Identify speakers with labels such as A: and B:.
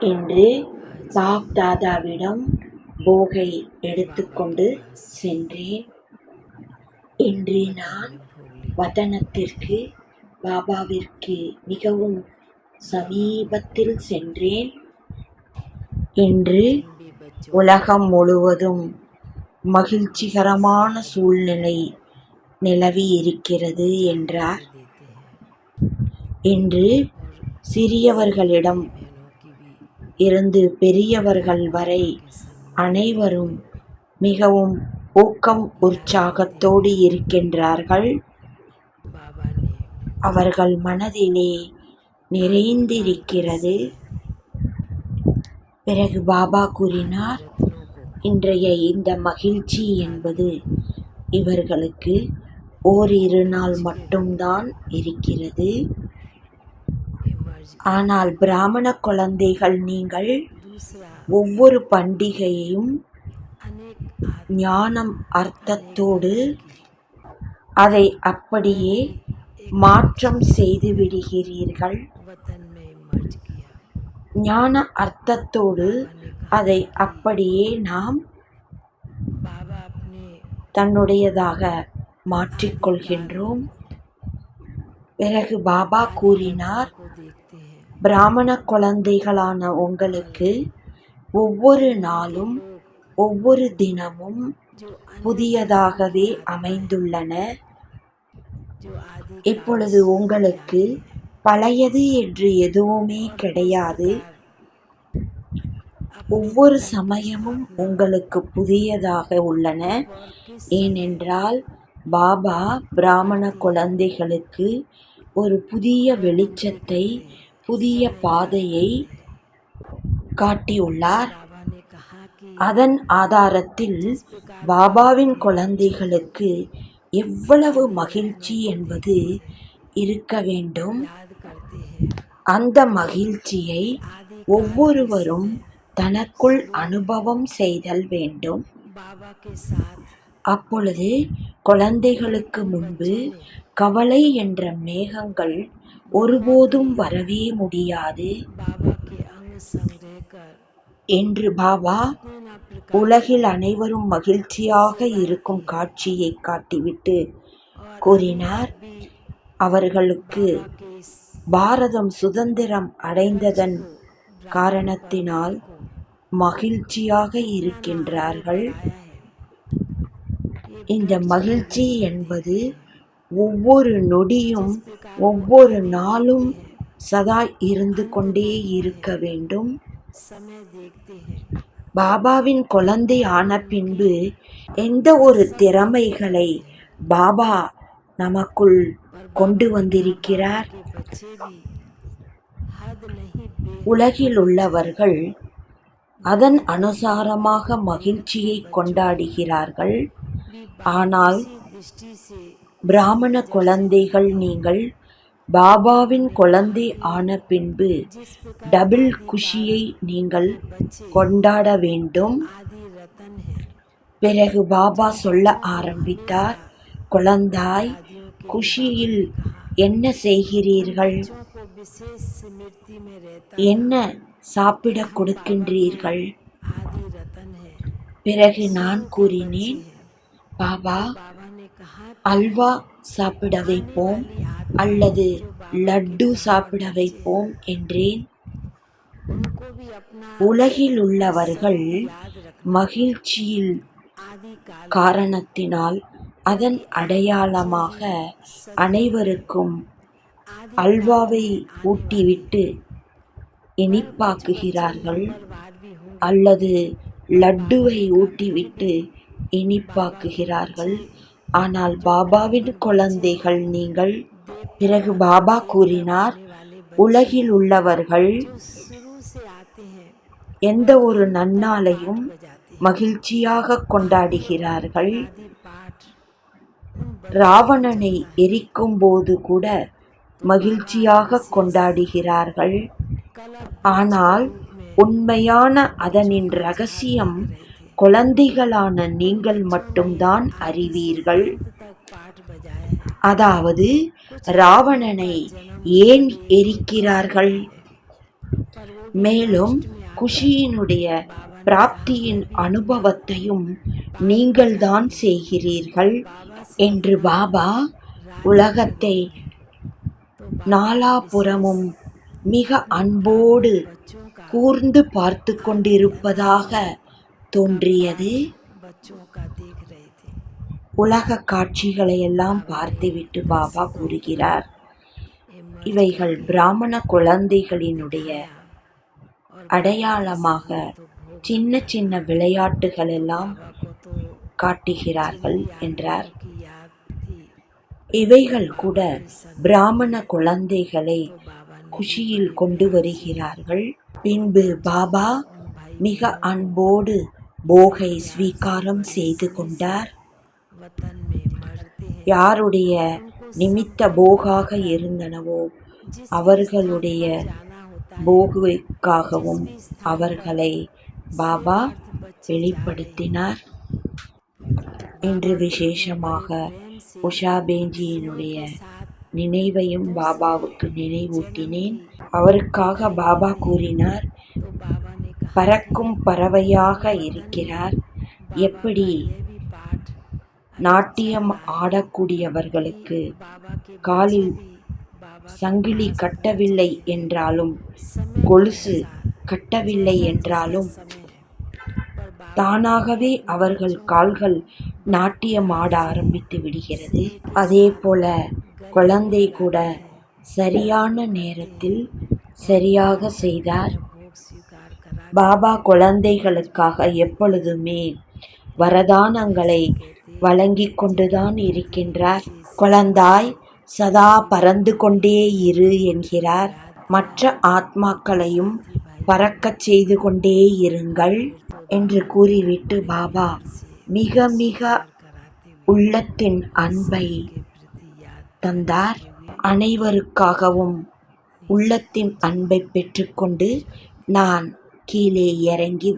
A: என்று பாப்தாதாவிடம் போகை எடுத்துக்கொண்டு சென்றேன். இன்று நான் வதனத்திற்கு பாபாவிற்கு மிகவும் சமீபத்தில் சென்றேன். இன்று உலகம் முழுவதும் மகிழ்ச்சிகரமான சூழ்நிலை நிலவி இருக்கிறது என்றார். இன்று சிறியவர்களிடம் இருந்து பெரியவர்கள் வரை அனைவரும் மிகவும் ஊக்கம் உற்சாகத்தோடு இருக்கின்றார்கள். அவர்கள் மனதிலே நிறைந்திருக்கிறது. பிறகு பாபா கூறினார் இன்றைய இந்த மகிழ்ச்சி என்பது இவர்களுக்கு ஓரிரு நாள் மட்டும்தான் இருக்கிறது. ஆனால் பிராமண குழந்தைகள் நீங்கள் ஒவ்வொரு பண்டிகையையும் ஞானம் அர்த்தத்தோடு அதை அப்படியே மாற்றம் செய்து விடுகிறீர்கள். ஞான அர்த்தத்தோடு அதை அப்படியே நாம் தன்னுடையதாக மாற்றிக்கொள்கின்றோம். பிறகு பாபா கூறினார் பிராமண குழந்தைகளான உங்களுக்கு ஒவ்வொரு நாளும் ஒவ்வொரு தினமும் புதியதாகவே அமைந்துள்ளன. இப்பொழுது உங்களுக்கு பழையது என்று எதுவுமே கிடையாது. ஒவ்வொரு சமயமும் உங்களுக்கு புதியதாக உள்ளன. ஏனென்றால் பாபா பிராமண குழந்தைகளுக்கு ஒரு புதிய வெளிச்சத்தை புதிய பாதையை காட்டியுள்ளார். அதன் ஆதாரத்தில் பாபாவின் குழந்தைகளுக்கு எவ்வளவு மகிழ்ச்சி என்பது இருக்க வேண்டும். அந்த மகிழ்ச்சியை ஒவ்வொருவரும் தனக்குள் அனுபவம் செய்தல் வேண்டும். அப்பொழுது குழந்தைகளுக்கு முன்பு கவலை என்ற மேகங்கள் ஒருபோதும் வரவே முடியாது. என்று பாபா உலகில் அனைவரும் மகிழ்ச்சியாக இருக்கும் காட்சியை காட்டிவிட்டு கூறினார். அவர்களுக்கு பாரதம் சுதந்திரம் அடைந்ததன் காரணத்தினால் மகிழ்ச்சியாக இருக்கின்றார்கள். இந்த மகிழ்ச்சி என்பது ஒவ்வொரு நொடியும் ஒவ்வொரு நாளும் சதா இருந்து கொண்டே இருக்க வேண்டும். பாபாவின் குழந்தை ஆன பின்பு எந்த ஒரு திறமைகளை பாபா நமக்குள் கொண்டு வந்திருக்கிறார்? உலகில் உள்ளவர்கள் அதன் அனுசாரமாக மகிழ்ச்சியை கொண்டாடுகிறார்கள். ஆனால் பிராமண குழந்தைகள் நீங்கள் பாபாவின் குழந்தை ஆன பின்பு டபுள் குஷியை நீங்கள் கொண்டாட வேண்டும். பிறகு பாபா சொல்ல ஆரம்பித்தார் குழந்தாய் குஷியில் என்ன செய்கிறீர்கள்? என்ன சாப்பிட கொடுக்கின்றீர்கள்? பிறகு நான் கூறினேன் பாபா அல்வா சாப்பிட வைப்போம் அல்லது லட்டு சாப்பிட வைப்போம் என்றேன். உலகில் உள்ளவர்கள் மகிழ்ச்சியில் காரணத்தினால் அதன் அடையாளமாக அனைவருக்கும் அல்வாவை ஊட்டிவிட்டு இனிப்பாக்குகிறார்கள் அல்லது லட்டுவை ஊட்டிவிட்டு இனிப்பாக்குகிறார்கள். ஆனால் பாபாவின் குழந்தைகள் நீங்கள் பிறகு பாபா கூறினார் உலகில் உள்ளவர்கள் எந்த ஒரு நன்னாளையும் மகிழ்ச்சியாக கொண்டாடுகிறார்கள். ராவணனை எரிக்கும் போது கூட மகிழ்ச்சியாக கொண்டாடுகிறார்கள். ஆனால் உண்மையான அதனின் ரகசியம் குழந்தைகளான நீங்கள் மட்டும்தான் அறிவீர்கள். அதாவது ராவணனை ஏன் எரிக்கிறார்கள்? மேலும் குஷியினுடைய பிராப்தியின் அனுபவத்தையும் நீங்கள்தான் செய்கிறீர்கள் என்று பாபா உலகத்தை நாலாபுறமும் மிக அன்போடு கூர்ந்து பார்த்து கொண்டிருப்பதாக தோன்றியது. உலக காட்சிகளை எல்லாம் பார்த்துவிட்டு பாபா கூறுகிறார். இவைகள் பிராமண குழந்தைகளினுடைய அடையாளமாக சின்ன சின்ன விளையாட்டுகள் எல்லாம் காட்டுகிறார்கள் என்றார். இவைகள் கூட பிராமண குழந்தைகளை குஷியில் கொண்டு வருகிறார்கள். பின்பு பாபா மிக அன்போடு போகை ஸ்வீகாரம் செய்து கொண்டார். யாருடைய நிமித்த போகாக இருந்தனவோ அவர்களுடைய போகுக்காகவும் அவர்களை பாபா வெளிப்படுத்தினார். இன்று விசேஷமாக உஷா பேஞ்சியினுடைய நினைவையும் பாபாவுக்கு நினைவூட்டினேன். அவருக்காக பாபா கூறினார் பறக்கும் பறவையாக இருக்கிறார். எப்படி நாட்டியம் ஆடக்கூடியவர்களுக்கு காலில் சங்கிலி கட்டவில்லை என்றாலும் கொலுசு கட்டவில்லை என்றாலும் தானாகவே அவர்கள் கால்கள் நாட்டியம் ஆட ஆரம்பித்து விடுகிறது. அதே போல குழந்தை கூட சரியான நேரத்தில் சரியாக செய்தார். பாபா குழந்தைகளுக்காக எப்பொழுதுமே வரதானங்களை வழங்கி கொண்டுதான் இருக்கின்றார். குழந்தாய் சதா பறந்து கொண்டே இரு என்கிறார். மற்ற ஆத்மாக்களையும் பறக்கச் செய்து கொண்டே இருங்கள் என்று கூறிவிட்டு பாபா மிக மிக உள்ளத்தின் அன்பை தந்தார். அனைவருக்காகவும் உள்ளத்தின் அன்பை பெற்றுக்கொண்டு நான் கீழே இறங்கி